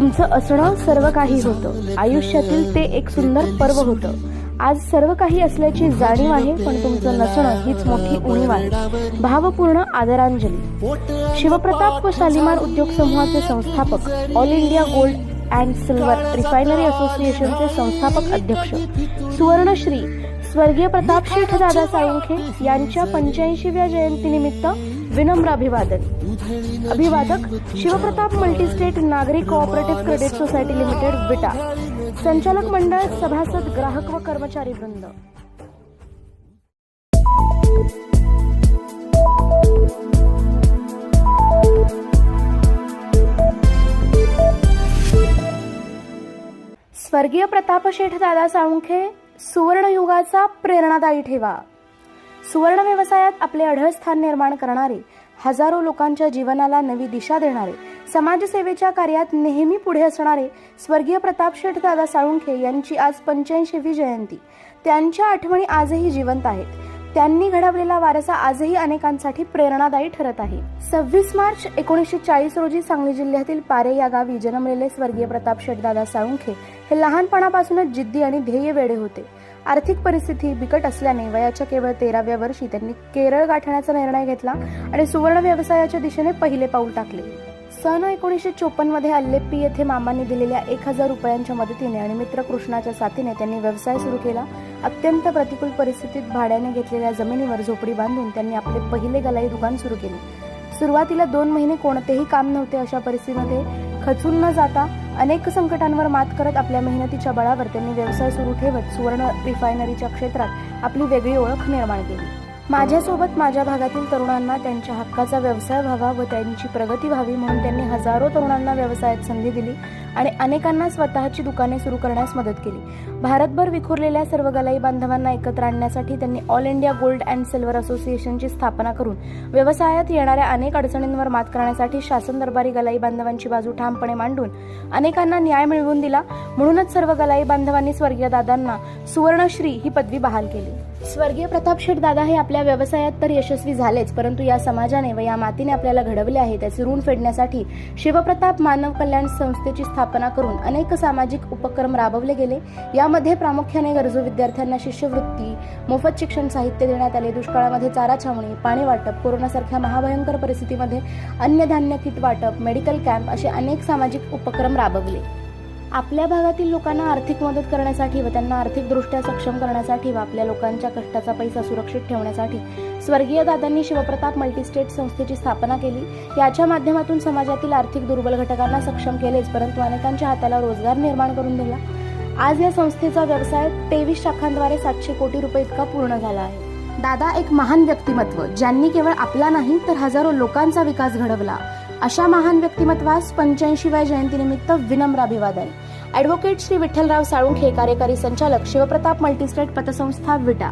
तुमचं असणं सर्व काही होतं. आयुष्यातील ते एक सुंदर पर्व होतं. आज सर्व काही असल्याची जाणीव आहे पण तुमचं नसणं हीच मोठी उणीव आहे. भावपूर्ण आदरांजली. शिवप्रताप व शालिमार उद्योग समूहाचे संस्थापक all India gold and silver refinery असोसिएशनचे संस्थापक अध्यक्ष सुवर्णश्री स्वर्गीय प्रताप शेठ दादा साळुंखे यांच्या पंच्याऐंशीव्या जयंतीनिमित्त विनम्र अभिवादन. अभिवादक शिवप्रताप मल्टीस्टेट नागरी cooperative credit society limited Vita. संचालक मंडळ सभासद ग्राहक व कर्मचारी वृंद. स्वर्गीय प्रतापशेठ दादा साळुंखे सुवर्णयुगाचा प्रेरणादायी ठेवा. सुवर्ण व्यवसायात आपले अढळ स्थान निर्माण करणारे हजारो लोकांच्या जीवनाला नवी दिशा देणारे समाजसेवेच्या कार्यात नेहमी पुढे असणारे स्वर्गीय प्रतापशेठ दादा साळुंखे यांची आज पंच्याऐंशीवी जयंती. त्यांच्या आठवणी आजही जिवंत आहेत. त्यांनी घडवलेला वारसा आजही अनेकांसाठी प्रेरणादायी ठरत आहे. सव्वीस मार्च एकोणीसशे चाळीस रोजी सांगली जिल्ह्यातील पारे या गावी जन्मलेले स्वर्गीय प्रताप शेठदादा साळुंखे हे लहानपणापासूनच जिद्दी आणि ध्येय वेडे होते. आर्थिक परिस्थिती बिकट असल्याने वयाच्या केवळ तेराव्या वर्षी त्यांनी केरळ गाठण्याचा निर्णय घेतला आणि सुवर्ण व्यवसायाच्या दिशेने पहिले पाऊल टाकले. सन एकोणीसशे चोपन्नमध्ये अल्लेप्पी येथे मामांनी दिलेल्या एक हजार रुपयांच्या मदतीने आणि मित्र कृष्णाच्या साथीने त्यांनी व्यवसाय सुरू केला. अत्यंत प्रतिकूल परिस्थितीत भाड्याने घेतलेल्या जमिनीवर झोपडी बांधून त्यांनी आपले पहिले गलाई दुकान सुरू केले. सुरुवातीला दोन महिने कोणतेही काम नव्हते अशा परिस्थितीमध्ये खचून न जाता अनेक संकटांवर मात करत आपल्या मेहनतीच्या बळावर त्यांनी व्यवसाय सुरू ठेवत सुवर्ण रिफायनरीच्या क्षेत्रात आपली वेगळी ओळख निर्माण केली. माझ्यासोबत माझ्या भागातील तरुणांना त्यांच्या हक्काचा व्यवसाय व्हावा व त्यांची प्रगती व्हावी म्हणून त्यांनी हजारो तरुणांना व्यवसायात संधी दिली आणि अनेकांना स्वतःची दुकाने सुरू करण्यास मदत केली. भारतभर विखुरलेल्या सर्व गलाई बांधवांना एकत्र आणण्यासाठी त्यांनी all India gold and silver असोसिएशनची स्थापना करून व्यवसायात येणाऱ्या अनेक अडचणींवर मात करण्यासाठी शासन दरबारी गलाई बांधवांची बाजू ठामपणे मांडून अनेकांना न्याय मिळवून दिला. म्हणूनच सर्व गलाई बांधवांनी स्वर्गीय दादांना सुवर्णश्री ही पदवी बहाल केली. स्वर्गीय प्रताप शेठ दादा हे आपल्या व्यवसायात तर यशस्वी झालेच परंतु या समाजाने व या मातीने आपल्याला घडवले आहे त्याचे ऋण फेडण्यासाठी शिवप्रताप मानव कल्याण संस्थेची स्थापना करून अनेक सामाजिक उपक्रम राबवले गेले. यामध्ये प्रामुख्याने गरजू विद्यार्थ्यांना शिष्यवृत्ती मोफत शिक्षण साहित्य देण्यात आले दुष्काळामध्ये चारा छावणी पाणी वाटप कोरोनासारख्या महाभयंकर परिस्थितीमध्ये अन्नधान्य किट वाटप मेडिकल कॅम्प असे अनेक सामाजिक उपक्रम राबवले. आपल्या भागातील लोकांना आर्थिक मदत करण्यासाठी व त्यांना आर्थिकदृष्ट्या सक्षम करण्यासाठी व आपल्या लोकांच्या कष्टाचा पैसा सुरक्षित ठेवण्यासाठी स्वर्गीय दादांनी शिवप्रताप मल्टीस्टेट संस्थेची स्थापना केली. याच्या माध्यमातून समाजातील आर्थिक दुर्बल घटकांना सक्षम केलेच परंतु अनेकांच्या हाताला रोजगार निर्माण करून दिला. आज या संस्थेचा व्यवसाय तेवीस शाखांद्वारे सातशे कोटी रुपये इतका पूर्ण झाला आहे. दादा एक महान व्यक्तिमत्व ज्यांनी केवळ आपला नाही तर हजारो लोकांचा विकास घडवला. अशा महान व्यक्तिमत्वास पंच्याऐंशीव्या जयंतीनिमित्त विनम्र अभिवादन ॲडव्होकेट श्री विठ्ठलराव साळुंखे कार्यकारी संचालक शिवप्रताप मल्टीस्टेट पतसंस्था विटा.